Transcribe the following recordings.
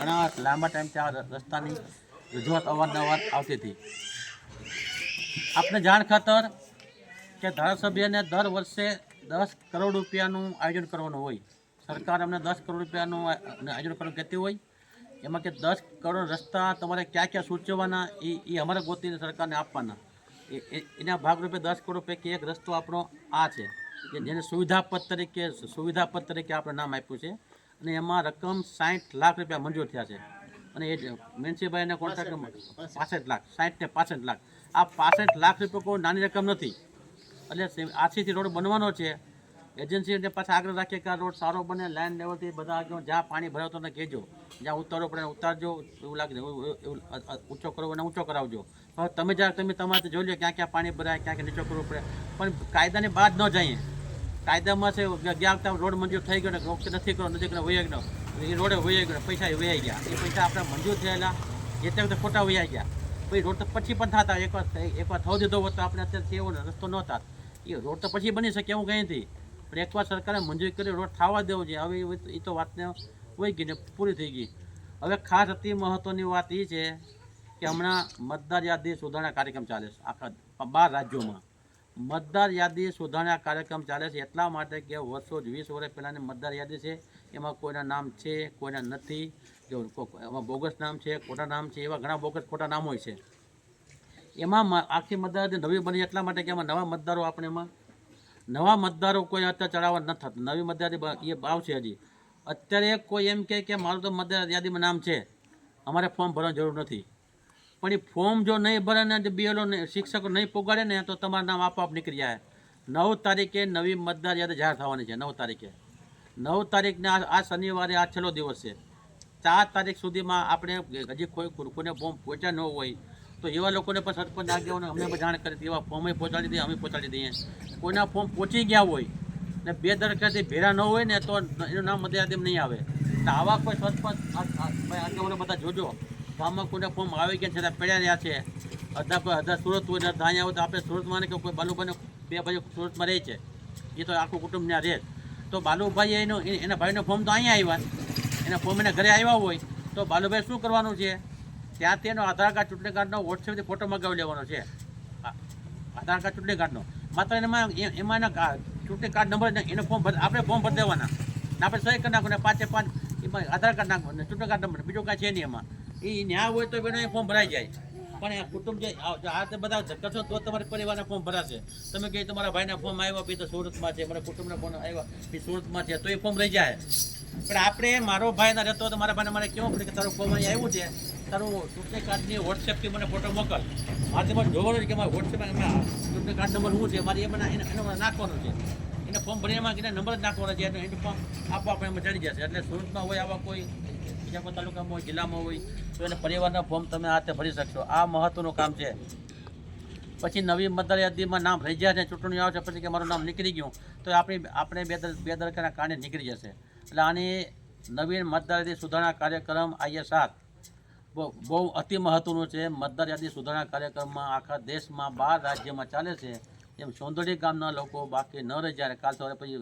ઘણા લાંબા ટાઈમથી આ રસ્તાની રજૂઆત અવારનવાર આવતી હતી. આપણે જાણ ખાતર કે ધારાસભ્યને દર વર્ષે દસ કરોડ રૂપિયાનું આયોજન કરવાનું હોય. સરકાર અમને દસ કરોડ રૂપિયાનું આયોજન કરવાનું કહેતી હોય. એમાં કે દસ કરોડ રસ્તા તમારે ક્યાં ક્યાં સૂચવવાના એ એ અમારે ગોતીને સરકારને આપવાના. એના ભાગરૂપે દસ કરોડ પૈકી એક રસ્તો આપણો આ છે. કે જેને સુવિધાપદ તરીકે સુવિધાપદ તરીકે આપણે નામ આપ્યું છે. અને એમાં રકમ સાઠ લાખ રૂપિયા મંજૂર થયા છે. અને એ મ્યુનિસિપાલિટીના કોન્ટ્રાક્ટ પાસઠ લાખ. સાઠ ને પાસઠ લાખ. આ પાસઠ લાખ રૂપિયા કોઈ નાની રકમ નથી. એટલે આશીથી રોડ બનવાનો છે. એજન્સીને પાછા આગ્રહ રાખીએ કે આ રોડ સારો બને લાઇન લેવલથી બધા આગળ જ્યાં પાણી ભરાવતો ને કહેજો. જ્યાં ઉતારો પડે ઉતારજો. એવું લાગે એવું ઊંચો કરવો અને ઊંચો કરાવજો. હવે તમે જ્યાં તમે તમારે જોઈ લો ક્યાં ક્યાં પાણી ભરાય ક્યાં ક્યાં નીચો કરવું પડે. પણ કાયદાની બાદ ન જઈએ. કાયદામાં છે અગિયાર ગયા વખતે રોડ મંજૂર થઈ ગયો વખતે નથી કર્યો નથી કર્યો વૈયા ગયો, એ રોડે વૈયા ગયો, પૈસા વૈયા ગયા. એ પૈસા આપણે મંજૂર થયેલા એ તે વખતે ખોટા વૈયા ગયા. પછી રોડ તો પછી પણ થતા એકવાર એકવાર થવા દીધો હોત તો આપણે અત્યારે એવો રસ્તો ન થાત એ રોડ તો પછી બની શકે એવું કંઈ નથી. પણ એકવાર સરકારે મંજૂરી કરી, રોડ થવા દેવો છે હવે એ- તો વાતને વહી ગઈ ને પૂરી થઈ ગઈ. હવે ખાસ અતિ મહત્ત્વની વાત એ છે કે હમણાં મતદાર યાદી સુધારણા કાર્યક્રમ ચાલે છે આખા બાર રાજ્યોમાં. મતદાર યાદી સુધારણા કાર્યક્રમ ચાલે છે એટલા માટે કે વર્ષો જ, વીસ વર્ષ પહેલાંની મતદાર યાદી છે, એમાં કોઈના નામ છે, કોઈના નથી કે એમાં બોગસ નામ છે, ખોટા નામ છે, એવા ઘણા બોગસ ખોટા નામ હોય છે. એમાં આખી મતદાર નવી બની એટલા માટે કે એમાં નવા મતદારો આપણે એમાં, નવા મતદારો કોઈ અત્યારે ચડાવવા ન થતા, નવી મતદાર એ આવશે હજી. અત્યારે કોઈ એમ કહે કે મારું તો મતદાર યાદીમાં નામ છે, અમારે ફોર્મ ભરવાની જરૂર નથી. પણ એ ફોર્મ જો નહીં ભરે ને બીએલઓ શિક્ષકો નહીં પોગાડે ને, તો તમારું નામ આપોઆપ નીકળી જાય. નવ તારીખે નવી મતદાર યાદી જાહેર થવાની છે, નવ તારીખે. નવ તારીખને આ શનિવારે આ છેલ્લો દિવસ છે. ચાર તારીખ સુધીમાં આપણે હજી કોઈ કોઈને ફોર્મ પહોંચ્યા ન હોય, તો એવા લોકોને પણ સરપંચ આગેવાનો અમને જાણ કરી એવા ફોર્મે પહોંચાડી દઈએ અમે પહોંચાડી દઈએ કોઈના ફોર્મ પહોંચી ગયા હોય ને બે દરખાસ્તથી ભેરા ન હોય ને, તો એનું નામ મતદાર યાદીમાં નહીં આવે. તો આવા કોઈ સરપંચ આગેવાનો બધા જોજો. ગામમાં કોઈને ફોર્મ આવી ગયા છે ત્યાં પડ્યા રહ્યા છે. અડધા કોઈ અડધા સુરત હોય અડધા અહીંયા હોય તો આપણે સુરતમાં કે કોઈ બાલુભાઈને બે ભાઈઓ સુરતમાં રહે છે. એ તો આખું કુટુંબ ત્યાં રહે તો બાલુભાઈ એનો એના ભાઈનો ફોર્મ તો અહીંયા આવ્યા. એના ફોર્મ એના ઘરે આવ્યા હોય, તો બાલુભાઈ શું કરવાનું છે? ત્યાંથી એનો આધાર કાર્ડ, ચૂંટણી કાર્ડનો વોટ્સએપથી ફોટો મગાવી લેવાનો છે. આધાર કાર્ડ, ચૂંટણી કાર્ડનો. માત્ર એમાં એમાં એના ચૂંટણી કાર્ડ નંબર એનો ફોર્મ આપણે ફોર્મ ભરી દેવાના. આપણે સહી કરી નાખવાનું ને પાંચે પાંચ એમાં આધાર કાર્ડ નાખવાનું ચૂંટણી કાર્ડ નંબર બીજું કાંઈ છે નહીં એમાં. એ ન્યા હોય તો એનો એ ફોર્મ ભરાઈ જાય. પણ કુટુંબ જે આ બધા ધક્કા છો તો તમારા પરિવારના ફોર્મ ભરાશે. તમે કહે તમારા ભાઈના ફોર્મ આવ્યા પછી તો સુરતમાં છે, મારા કુટુંબના ફોર્મ આવ્યા પછી સુરતમાં છે, તો એ ફોર્મ રહી જાય. પણ આપણે મારો ભાઈ ના રહેતો તો મારા ભાઈને મારે કેવું પડે કે તારું ફોર્મ અહીં આવ્યું છે? તારું ચૂંટણી કાર્ડની વોટ્સએપથી મને ફોટો મોકલ. મારે તમારે જોવાનું કે મારા વોટ્સએપમાં એમાં ચૂંટણી કાર્ડ નંબર શું છે? મારે એ મને એને મને નાખવાનો છે. ફોર્મ ભરી કીધા નંબર જ નાખવાના છે. એનું ફોર્મ આપો આપણે એમાં ચડી જશે. એટલે સુરતમાં હોય આવા કોઈ બીજા કોઈ તાલુકામાં હોય, જિલ્લામાં હોય, તો એને પરિવારના ફોર્મ તમે તે ભરી શકશો. આ મહત્વનું કામ છે. પછી નવી મતદાર યાદીમાં નામ રહી જાય ચૂંટણી આવશે, પછી કે મારું નામ નીકળી ગયું, તો આપણી આપણે બે દર બે દરકારના કારણે નીકળી જશે. એટલે આની નવીન મતદાર યાદી સુધારણા કાર્યક્રમ આઈએ સાત બહુ અતિ મહત્વનું છે. મતદાર યાદી સુધારણા કાર્યક્રમમાં આખા દેશમાં બાર રાજ્યમાં ચાલે છે. એમ સોંદડી ગામના લોકો બાકી ન રહે જ્યારે કાલ સવારે પછી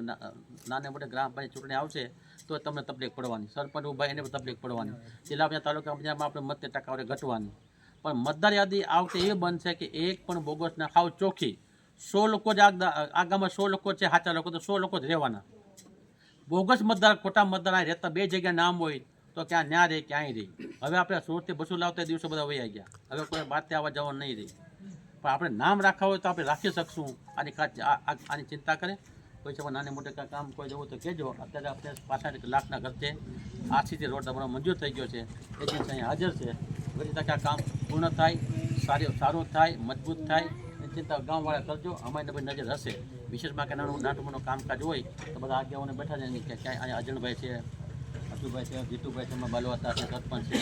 નાને મોટે ગ્રામ પંચાયત ચૂંટણી આવશે, તો તમને તકલીફ પડવાની. સરપંચ ઊભા એને તકલીફ પડવાની. જિલ્લા પંચાયત તાલુકા પંચાયતમાં આપણે મત ટકાવારી ઘટવાની. પણ મતદાર યાદી આ વખતે એ બનશે કે એક પણ બોગસ ના હાવ ચોખ્ખી. સો લોકો જ આ ગામમાં સો લોકો છે સાચા લોકો તો સો લોકો જ રહેવાના. બોગસ મતદાર, ખોટા મતદાર રહેતા બે જગ્યાએ નામ હોય, તો ક્યાં ન્યા રહે, ક્યાંય રહી. હવે આપણે સુરતથી બસો લાવતા દિવસો બધા વહી ગયા. હવે કોઈ બાતે આવવા જવાનું નહીં રહી. પણ આપણે નામ રાખવા હોય તો આપણે રાખી શકશું. આની આની ચિંતા કરે. કોઈ છે નાને મોટે કામ કોઈ જવું તો કહેજો. અત્યારે આપણે પાછળ લાખના ખર્ચે આરસીસી રોડ તમારો મંજૂર થઈ ગયો છે. એજન્સી અહીં હાજર છે. બધી તકે આ કામ પૂર્ણ થાય, સારી સારું થાય, મજબૂત થાય. એની ચિંતા ગામવાળા કરજો. અમારી નવી નજર હશે. વિશેષમાં કે નાનું નાનું મોટું કામકાજ હોય તો બધા આગેવાને બેઠા જાય કે ક્યાંય અહીંયા અજણભાઈ છે અતુભાઈ છે, જીતુભાઈ છે બાલવાતા છે, સરપંચ છે.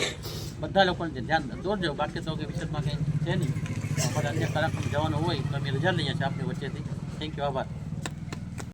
બધા લોકોને ધ્યાન દોરજો. બાકી તો કે વિશેષમાં કંઈ છે નહીં. અમારે અન્ય કાર્યક્રમ જવાનું હોય તો અમે રજા લઈએ છીએ આપની વચ્ચેથી. થેન્ક યુ આભાર.